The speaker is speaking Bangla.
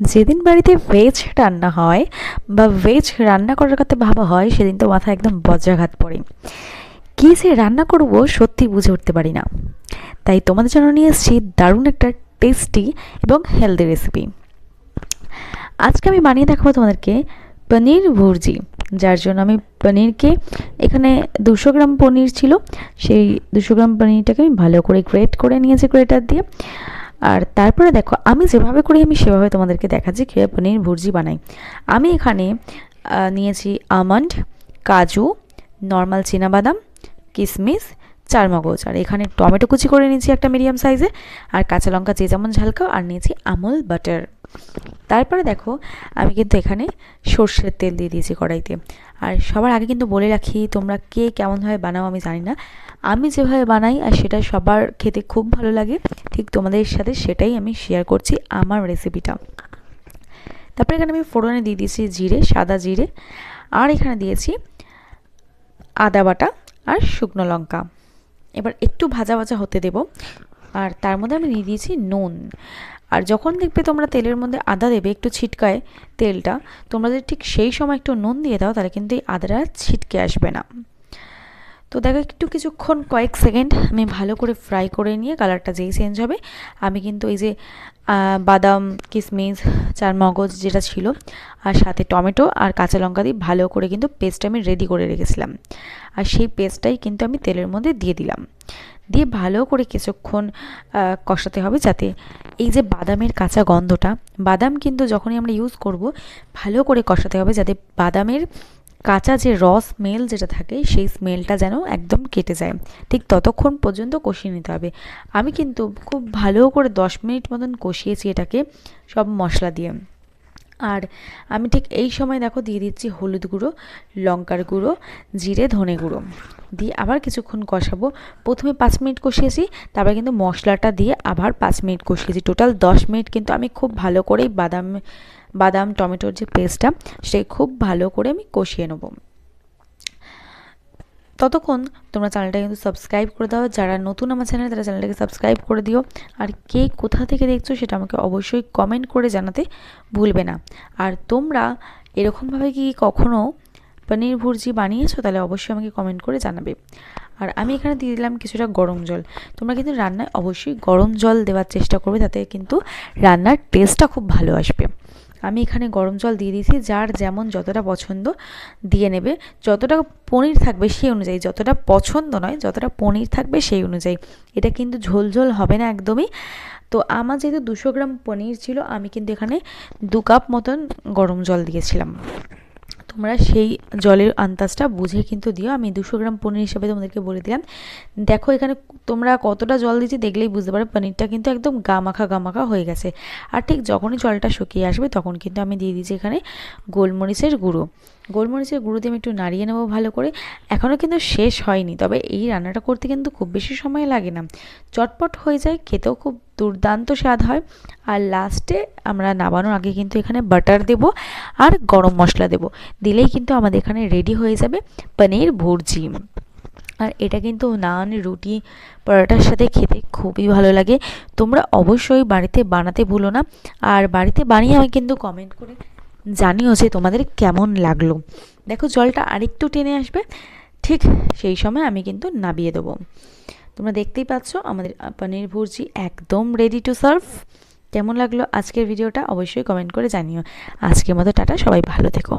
যেদিন বাড়িতে ভেজ রান্না হয় বা ভেজ রান্না করার কথা ভাবা হয়, সেদিন তো মাথা একদম বজ্রাঘাত পড়ে। কী যে রান্না করব সত্যি বুঝে উঠতে পারি না। তাই তোমাদের জন্য নিয়ে এসেছি দারুণ একটা টেস্টি এবং হেলদি রেসিপি আজকে আমি বানিয়ে দেখাবো তোমাদেরকে পনির ভুর্জি, যার জন্য আমি পনিরকে এখানে দুশো গ্রাম পনির ছিল। সেই দুশো গ্রাম পনিরটাকে আমি ভালো করে গ্রেট করে নিয়েছি গ্রেটার দিয়ে। আর তারপরে দেখো, আমি যেভাবে করি, আমি সেভাবে তোমাদেরকে দেখাচ্ছি কীভাবে পনির ভুর্জি বানাই। আমি এখানে নিয়েছি আমন্ড, কাজু, নর্মাল বাদাম কিশমিশ চার মগজ আর এখানে টমেটো কুচি করে নিয়েছি একটা মিডিয়াম সাইজে, আর কাঁচা লঙ্কা যে যেমন ঝালকাও আর নিয়েছি আমুল বাটার। তারপরে দেখো, আমি কিন্তু এখানে সর্ষের তেল দিয়ে দিয়েছি কড়াইতে। আর সবার আগে কিন্তু বলে রাখি, তোমরা কে কেমনভাবে বানাও আমি জানি না। আমি যেভাবে বানাই, আর সেটা সবার খেতে খুব ভালো লাগে। ঠিক তোমাদের সাথে সেটাই আমি শেয়ার করছি আমার রেসিপিটা তারপরে এখানে আমি ফোড়নে দিয়ে দিয়েছি জিরে, সাদা জিরে, আর এখানে দিয়েছি আদা বাটা আর শুকনো লঙ্কা। এবার একটু ভাজা ভাজা হতে দেব, আর তার মধ্যে আমি নিয়ে দিয়েছি নুন। আর যখন দেখবে তোমরা তেলের মধ্যে আদা দেবে, একটু ছিটকায় তেলটা, তোমরা যদি ঠিক সেই সময় একটু নুন দিয়ে দাও, তাহলে কিন্তু এই আদাটা ছিটকে আসবে না। তো দেখো, একটু কিছুক্ষণ, কয়েক সেকেন্ড আমি ভালো করে ফ্রাই করে নিয়ে কালারটা যেই চেঞ্জ হবে, আমি কিন্তু এই যে বাদাম কিশমিশ চার মগজ যেটা ছিল, আর সাথে টমেটো আর কাঁচা লঙ্কা দিয়ে ভালো করে কিন্তু পেস্ট আমি রেডি করে রেখেছিলাম। আর সেই পেস্টটাই কিন্তু আমি তেলের মধ্যে দিয়ে দিলাম। দিয়ে ভালো করে কিছুক্ষণ কষাতে হবে যাতে এই যে বাদামের কাঁচা গন্ধটা, বাদাম কিন্তু যখনই আমরা ইউজ করব, ভালো করে কষাতে হবে যাতে বাদামের কাঁচা যে র স্মেল যেটা থাকে, সেই স্মেলটা যেন একদম কেটে যায়। ঠিক ততক্ষণ পর্যন্ত কষিয়ে নিতে হবে। আমি কিন্তু খুব ভালো করে দশ মিনিট মতন কষিয়েছি এটাকে সব মশলা দিয়ে। আর আমি ঠিক এই সময় দেখো দিয়ে দিচ্ছি হলুদ গুঁড়ো, লঙ্কার গুঁড়ো, জিরে, ধনে গুঁড়ো। দিয়ে আবার কিছুক্ষণ কষাবো। প্রথমে পাঁচ মিনিট কষিয়েছি, তারপরে কিন্তু মশলাটা দিয়ে আবার পাঁচ মিনিট কষিয়েছি। টোটাল দশ মিনিট কিন্তু আমি খুব ভালো করেই বাদাম বাদাম, টমেটোর যে পেস্টটা সেটাকে খুব ভালো করে আমি কষিয়ে নেব। ততক্ষণ তোমরা চ্যানেলটা কিন্তু সাবস্ক্রাইব করে দাও। যারা নতুন আমার চ্যানেল, তারা চ্যানেলটাকে সাবস্ক্রাইব করে দিও। আর কে কোথা থেকে দেখছ সেটা আমাকে অবশ্যই কমেন্ট করে জানাতে ভুলবে না। আর তোমরা এরকমভাবে কি কখনও পনির ভুর্জি বানিয়েছো? তাহলে অবশ্যই আমাকে কমেন্ট করে জানাবে। আর আমি এখানে দিয়ে দিলাম কিছুটা গরম জল। তোমরা কিন্তু রান্নায় অবশ্যই গরম জল দেওয়ার চেষ্টা করবে, তাতে কিন্তু রান্নার টেস্টটা খুব ভালো আসবে। আমি এখানে গরম জল দিয়ে দিয়েছি, যার যেমন যতটা পছন্দ দিয়ে নেবে। যতটা পনির থাকবে সেই অনুযায়ী, যতটা পছন্দ নয়, যতটা পনির থাকবে সেই অনুযায়ী। এটা কিন্তু ঝোল ঝোল হবে না একদমই। তো আমার যেহেতু দুশো গ্রাম পনির ছিল, আমি কিন্তু এখানে দু কাপ মতন গরম জল দিয়েছিলাম। তোমরা সেই জলের আন্দাজটা বুঝে কিন্তু দিও। আমি দুশো গ্রাম পনির হিসাবে তোমাদেরকে বলে দিলাম। দেখো এখানে তোমরা কতটা জল দিচ্ছি দেখলেই বুঝতে পারো পনিরটা কিন্তু একদম গামাখা গামাখা হয়ে গেছে। আর ঠিক যখনই জলটা শুকিয়ে আসবে তখন কিন্তু আমি দিয়ে দিচ্ছি এখানে গোলমরিচের গুঁড়ো। গোলমরিচের গুঁড়ো দিয়ে আমি একটু নাড়িয়ে নেব ভালো করে। এখনও কিন্তু শেষ হয়নি, তবে এই রান্নাটা করতে কিন্তু খুব বেশি সময় লাগে না। চটপট হয়ে যায়, খেতেও খুব দুর্দান্ত স্বাদ হয়। আর লাস্টে আমরা নামানোর আগে কিন্তু এখানে বাটার দেব আর গরম মশলা দেব। দিলেই কিন্তু আমাদের এখানে রেডি হয়ে যাবে পনির ভুর্জি। আর এটা কিন্তু নান, রুটি, পরোটার সাথে খেতে খুবই ভালো লাগে। তোমরা অবশ্যই বাড়িতে বানাতে ভুলো না। আর বাড়িতে বানিয়ে আমি কিন্তু কমেন্ট করে জানিও যে তোমাদের কেমন লাগল। দেখো জলটা আরেকটু টেনে আসবে। ঠিক সেই সময় আমি কিন্তু নাবিয়ে দেবো। তোমরা দেখতেই পাচ্ছ আমাদের পনির ভুর্জি একদম রেডি টু সার্ভ কেমন লাগল আজকের ভিডিওটা অবশ্যই কমেন্ট করে জানিও। আজকের মতো টাটা, সবাই ভালো থেকো।